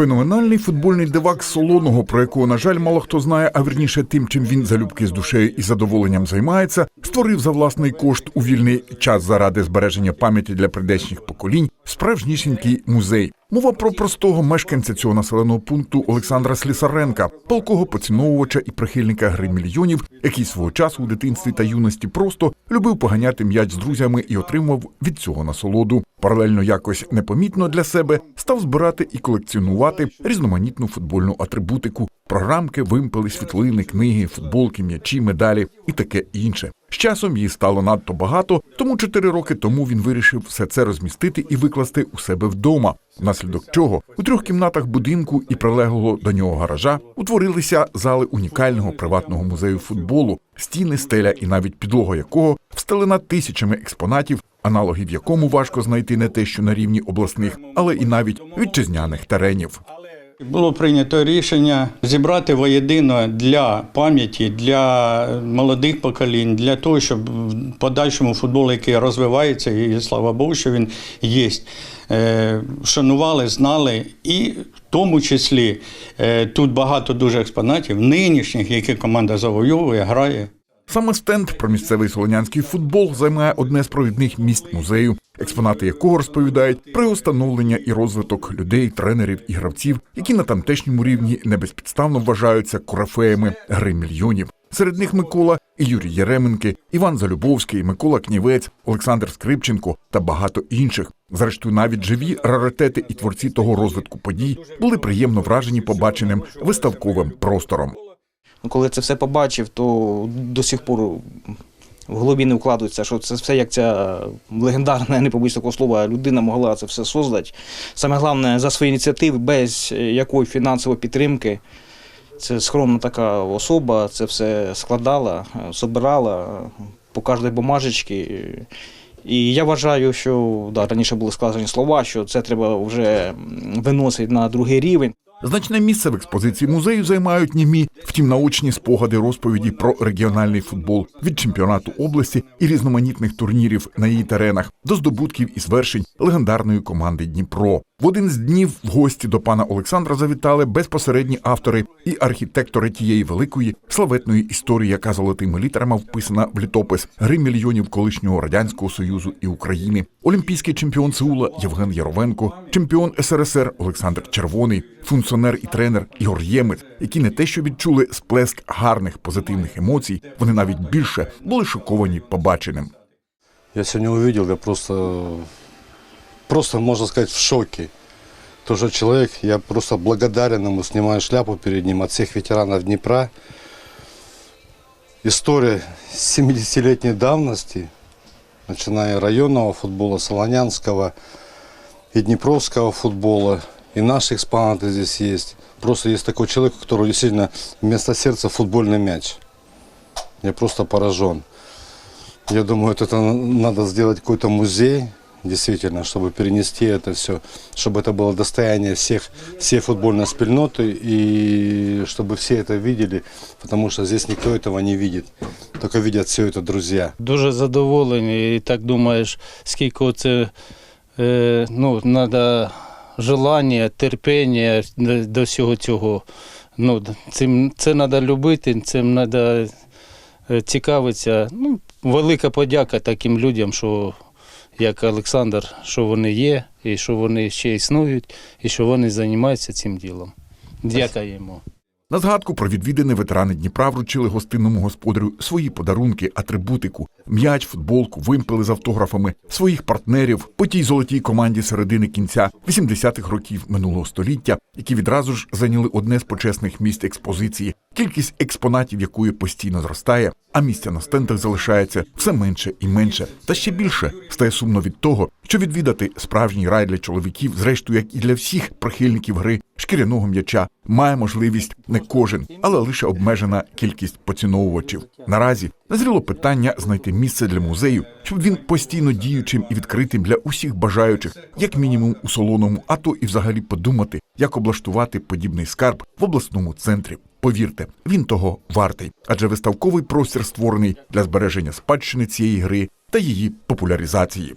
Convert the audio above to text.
Феноменальний футбольний дивак Солоного, про якого, на жаль, мало хто знає, а вірніше тим, чим він залюбки з душею і задоволенням займається, створив за власний кошт у вільний час заради збереження пам'яті для прийдешніх поколінь справжнісінький музей. Мова про простого мешканця цього населеного пункту Олександра Слісаренка, палкого поціновувача і прихильника гри мільйонів, який свого часу у дитинстві та юності просто любив поганяти м'яч з друзями і отримав від цього насолоду. Паралельно якось непомітно для себе став збирати і колекціонувати різноманітну футбольну атрибутику, програмки, вимпели, світлини, книги, футболки, м'ячі, медалі і таке інше. З часом її стало надто багато, тому чотири роки тому він вирішив все це розмістити і викласти у себе вдома. Внаслідок чого у трьох кімнатах будинку і прилеглого до нього гаража утворилися зали унікального приватного музею футболу, стіни, стеля і навіть підлога якого встелена тисячами експонатів, аналогів якому важко знайти не те, що на рівні обласних, але і навіть вітчизняних теренів. Було прийнято рішення зібрати воєдино для пам'яті, для молодих поколінь, для того, щоб в подальшому футбол, який розвивається, і слава Богу, що він є, е, шанували, знали, і в тому числі е, тут багато дуже експонатів, нинішніх, які команда завойовує, грає. Саме стенд про місцевий солонянський футбол займає одне з провідних місць музею, експонати якого розповідають про його становлення і розвиток людей, тренерів і гравців, які на тамтешньому рівні небезпідставно вважаються курафеями гри мільйонів. Серед них Микола і Юрій Єременки, Іван Залюбовський, Микола Кнівець, Олександр Скрипченко та багато інших. Зрештою, навіть живі раритети і творці того розвитку подій були приємно вражені побаченим виставковим простором. Ну, Коли це все побачив, то до сих пор в голові не вкладується, що це все як ця легендарна, не побоюсь такого слова, людина могла це все создати. Саме головне, за свої ініціативи, без якої фінансової підтримки. Це скромна така особа, це все складала, собирала по кожній бумажечці. І я вважаю, що да, раніше були сказані слова, що це треба вже виносити на другий рівень. Значне місце в експозиції музею займають німі, втім наочні спогади розповіді про регіональний футбол від чемпіонату області і різноманітних турнірів на її теренах до здобутків і звершень легендарної команди Дніпро. В один з днів в гості до пана Олександра завітали безпосередні автори і архітектори тієї великої славетної історії, яка золотими літерами вписана в літопис гри мільйонів колишнього радянського союзу і України. Олімпійський чемпіон Сеула Євген Яровенко, чемпіон СРСР Олександр Червоний, функціонер і тренер Ігор Ємець, які не те, що відчули сплеск гарних позитивних емоцій, вони навіть більше були шоковані побаченим. Я сегодня увидел, я просто, просто, можно сказать, в шоке. Тоже человек, я просто благодарен ему, снимаю шляпу перед ним от всех ветеранов Днепра. История 70-летней давности, начиная районного футбола, солонянского и днепровского футбола. И наши экспонаты здесь есть. Просто есть такой человек, у которого действительно вместо сердца футбольный мяч. Я просто поражен. Я думаю, это надо сделать какой-то музей, действительно, чтобы перенести это все, чтобы это было достояние всех, всей футбольной спільноты, и чтобы все это видели, потому что здесь никто этого не видит, только видят все это друзья. Дуже задоволені і так думаєш, скільки це е, ну, треба желання, терпіння до- до всього цього. Ну, цим, це треба любити, цим треба цікавитися. Ну, велика подяка таким людям, що як Олександр, що вони є, і що вони ще існують, і що вони займаються цим ділом. Дякуємо. На згадку про відвідини ветерани Дніпра вручили гостинному господарю свої подарунки, атрибутику, м'яч, футболку, вимпели з автографами, своїх партнерів по тій золотій команді середини кінця 80-х років минулого століття, які відразу ж зайняли одне з почесних місць експозиції, кількість експонатів якої постійно зростає, а місця на стендах залишається все менше і менше. Та ще більше стає сумно від того, що відвідати справжній рай для чоловіків, зрештою, як і для всіх прихильників гри шкіряного м'яча, має можливість не кожен, але лише обмежена кількість поціновувачів. Наразі назріло питання знайти місце для музею, щоб він постійно діючим і відкритим для усіх бажаючих, як мінімум у солоному, а то і взагалі подумати, як облаштувати подібний скарб в обласному центрі. Повірте, він того вартий, адже виставковий простір створений для збереження спадщини цієї гри та її популяризації.